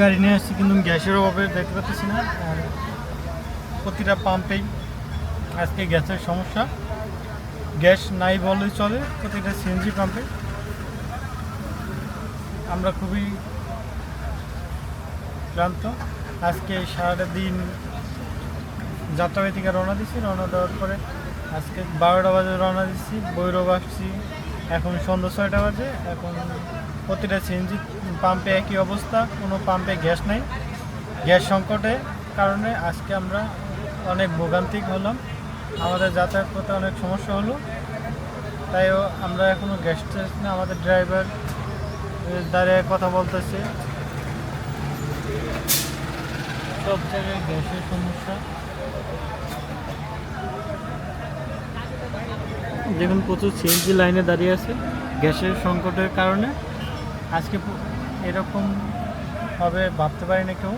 গাড়ি নিয়ে আসছি, কিন্তু গ্যাসের অভাবে দেখতে পাচ্ছি না। আর প্রতিটা পাম্পেই আজকে গ্যাসের সমস্যা। গ্যাস নাই বললেই চলে প্রতিটা সিএনজি পাম্পে। আমরা খুবই ক্লান্ত। আজকে সারাটা দিন যাত্রাবাড়ি থেকে রওনা দিচ্ছি রওনা দেওয়ার পরে আজকে বারোটা বাজে রওনা দিচ্ছি বৈরব আসছি। এখন সন্ধ্যা ছয়টা বাজে, এখন প্রতিটা সিএনজি পাম্পে একই অবস্থা, কোনো পাম্পে গ্যাস নেই। গ্যাস সংকটের কারণে আজকে আমরা অনেক ভোগান্তিক হলাম। আমাদের যাতায়াত করতে অনেক সমস্যা হলো। তাই ও- আমরা এখনও গ্যাস না আমাদের ড্রাইভার দাঁড়িয়ে কথা বলতেছে। সব জায়গায় গ্যাসের সমস্যা। দেখুন, প্রচুর সিএনজি লাইনে দাঁড়িয়ে আছে গ্যাসের সংকটের কারণে। আজকে এরকম হবে ভাবতে পারি না কেউ।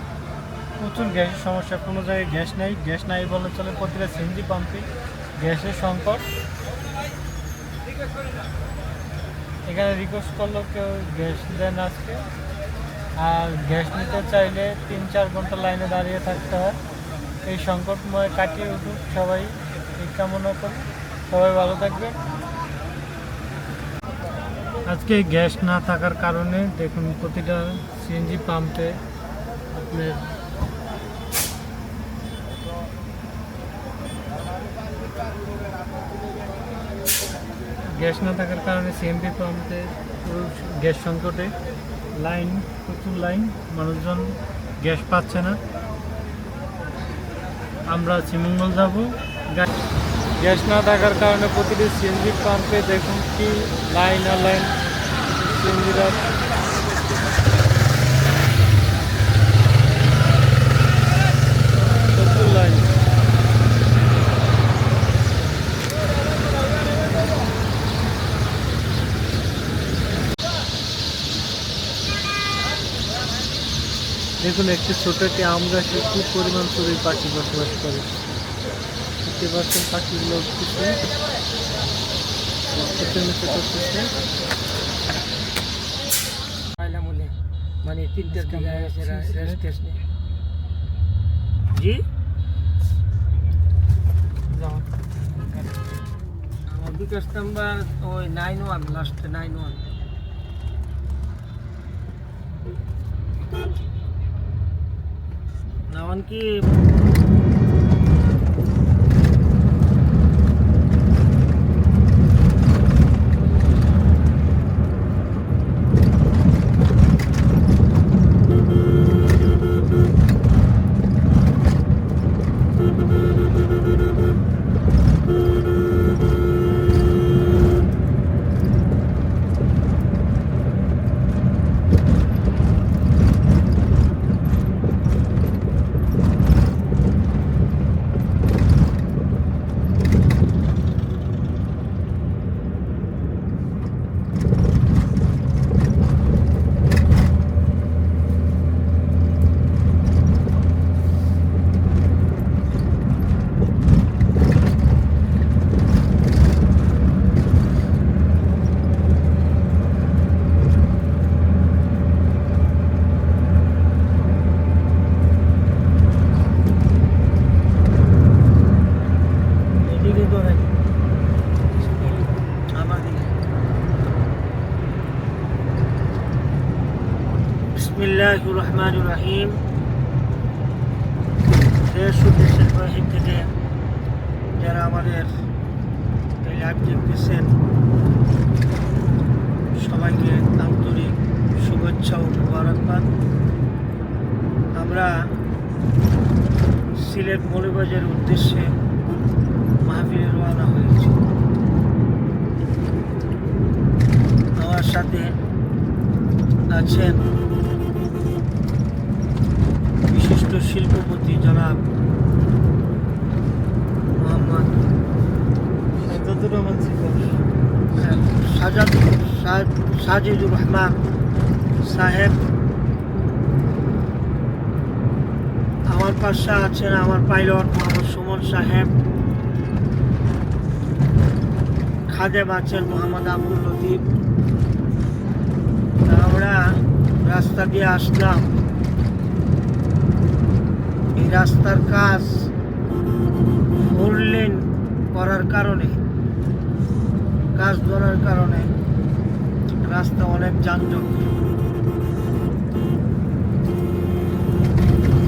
প্রচুর গ্যাসের সমস্যা, কোনো জায়গায় গ্যাস নেই। গ্যাস নাই বলে চলে প্রতিটা সিএনজি পাম্পে গ্যাসের সংকট। এখানে রিকোয়েস্ট করল কেউ গ্যাস দেন আজকে। আর গ্যাস নিতে চাইলে তিন, চার ঘণ্টা লাইনে দাঁড়িয়ে থাকতে হয়। এই সংকটময় কাটিয়ে উঠুক সবাই, এই কামনা করি। সবাই ভালো থাকবে আজকে গ্যাস না থাকার কারণে দেখুন প্রতিটা সিএনজি পাম্পে আপনার গ্যাস না থাকার কারণে সিএমপি পাম্পে গ্যাস সংকটে। লাইন, প্রচুর লাইন, মানুষজন গ্যাস পাচ্ছে না। আমরা শ্রীমঙ্গল যাব। গ্যাস না থাকার কারণে প্রতিটি সিএনজি পাম্পে দেখুন কি লাইন আর লাইন সিএনজিরা। দেখুন, একটি ছোট একটি আম গাছে কি পরিমাণ চড়ুই পাখি বসবাস করে। ফিফটি পার্সেন্ট পাখিগুলো মিশে করতেছে মানে তিনটার দিকে। টেস্ট নেই জি? বিকাশ নাম্বার ওই নাইন ওয়ান লাস্টে নাইন ওয়ান নাওয়ান কি এদিকে দৌড়াই আমার দিকে বিসমিল্লাহ রহমান রাহিম দেশ ও দেশের থেকে যারা আমাদের এই লাইভ দেখতেছেন, সবাইকে আন্তরিক শুভেচ্ছা ও মুবারকবাদ। আমরা সিলেট মৌলবাজারের উদ্দেশ্যে মাহফিলে রওনা হয়েছি। আমার সাথে আছেন শিল্পপতি জনাব মোহাম্মদ যতদূর আমার সাজাদ সাজিদুর রহমান সাহেব। আমার পাশে আছেন আমার পাইলট মোহাম্মদ সুমন সাহেব। খাদেম আছেন মোহাম্মদ আব্দুল লতিফ। আমরা রাস্তা দিয়ে আসলাম। রাস্তার কাজ লেন করার কারণে, কাজ ধরার কারণে রাস্তা অনেক যানজট।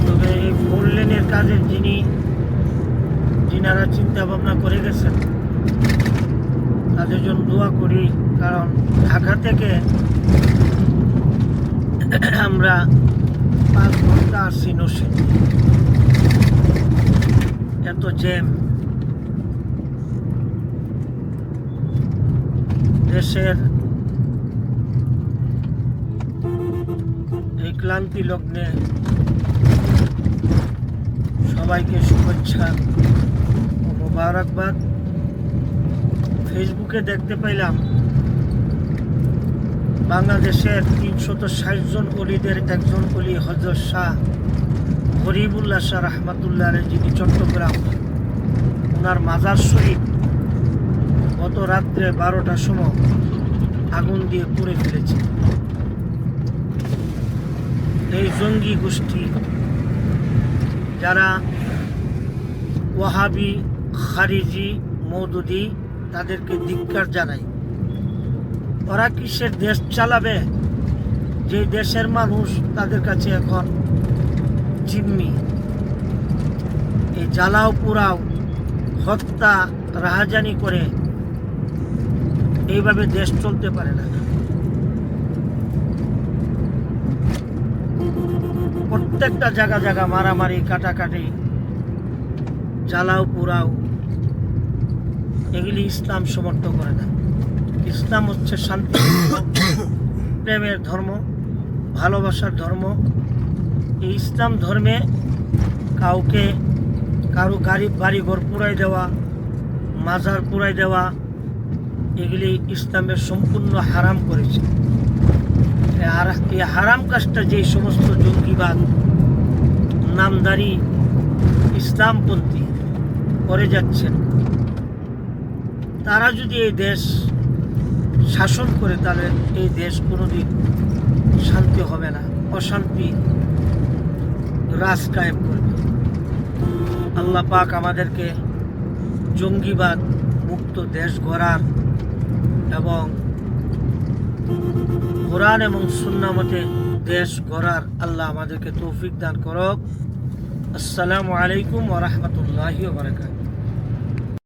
তবে এই ফোর লেনের কাজের যিনি, যিনারা চিন্তা ভাবনা করে গেছেন, তাদের জন্য দোয়া করি, কারণ ঢাকা থেকে আমরা পাঁচ ঘণ্টা আসছি নসিন এত জ্যাম। দেশের এই ক্লান্তি লগ্নে সবাইকে শুভেচ্ছা ও মোবারকবাদ। ফেসবুকে দেখতে পাইলাম। বাংলাদেশের তিনশত ষাট জন অলিদের একজন অলি হজরত শাহ গরিবুল্লাহ শাহ রহমাতুল্লাহ যিনি চট্টগ্রাম। ওনার মাজার শরীফ গত রাত্রে বারোটার সময় আগুন দিয়ে পুড়ে ফেলেছে। এই জঙ্গি গোষ্ঠী যারা ওয়াহাবি, খারিজি মৌদুদি তাদেরকে ধিক্কার জানাই ওরা কিসের দেশ চালাবে? যে দেশের মানুষ তাদের কাছে এখন জিম্মি। এই জ্বালাও পুরাও হত্যা, রাহাজানি করে এইভাবে দেশ চলতে পারে না। প্রত্যেকটা জায়গা জায়গা মারামারি, কাটাকাটি, জ্বালাও পুরাও এগুলি ইসলাম সমর্থন করে না। ইসলাম হচ্ছে শান্তি, প্রেমের ধর্ম, ভালোবাসার ধর্ম। এই ইসলাম ধর্মে কাউকে, কারও গাড়ি বাড়ি ঘর পুরাই দেওয়া, মাজার পুরাই দেওয়া, এগুলি ইসলামের সম্পূর্ণ হারাম করেছে। এই হারাম কাজটা যে সমস্ত জঙ্গিবাদ, নামদারি, ইসলামপন্থী করে যাচ্ছেন, তারা যদি এই দেশ শাসন করে তাহলে এই দেশ কোনোদিন শান্তি হবে না, অশান্তি রাজ কায়েম করবে। আল্লাহ পাক আমাদেরকে জঙ্গিবাদ মুক্ত দেশ গড়ার এবং কোরআন এবং সুন্নামতে দেশ গড়ার আল্লাহ আমাদেরকে তৌফিক দান করক। আসসালামু আলাইকুম ওরহমতুল্লাহি বারকাত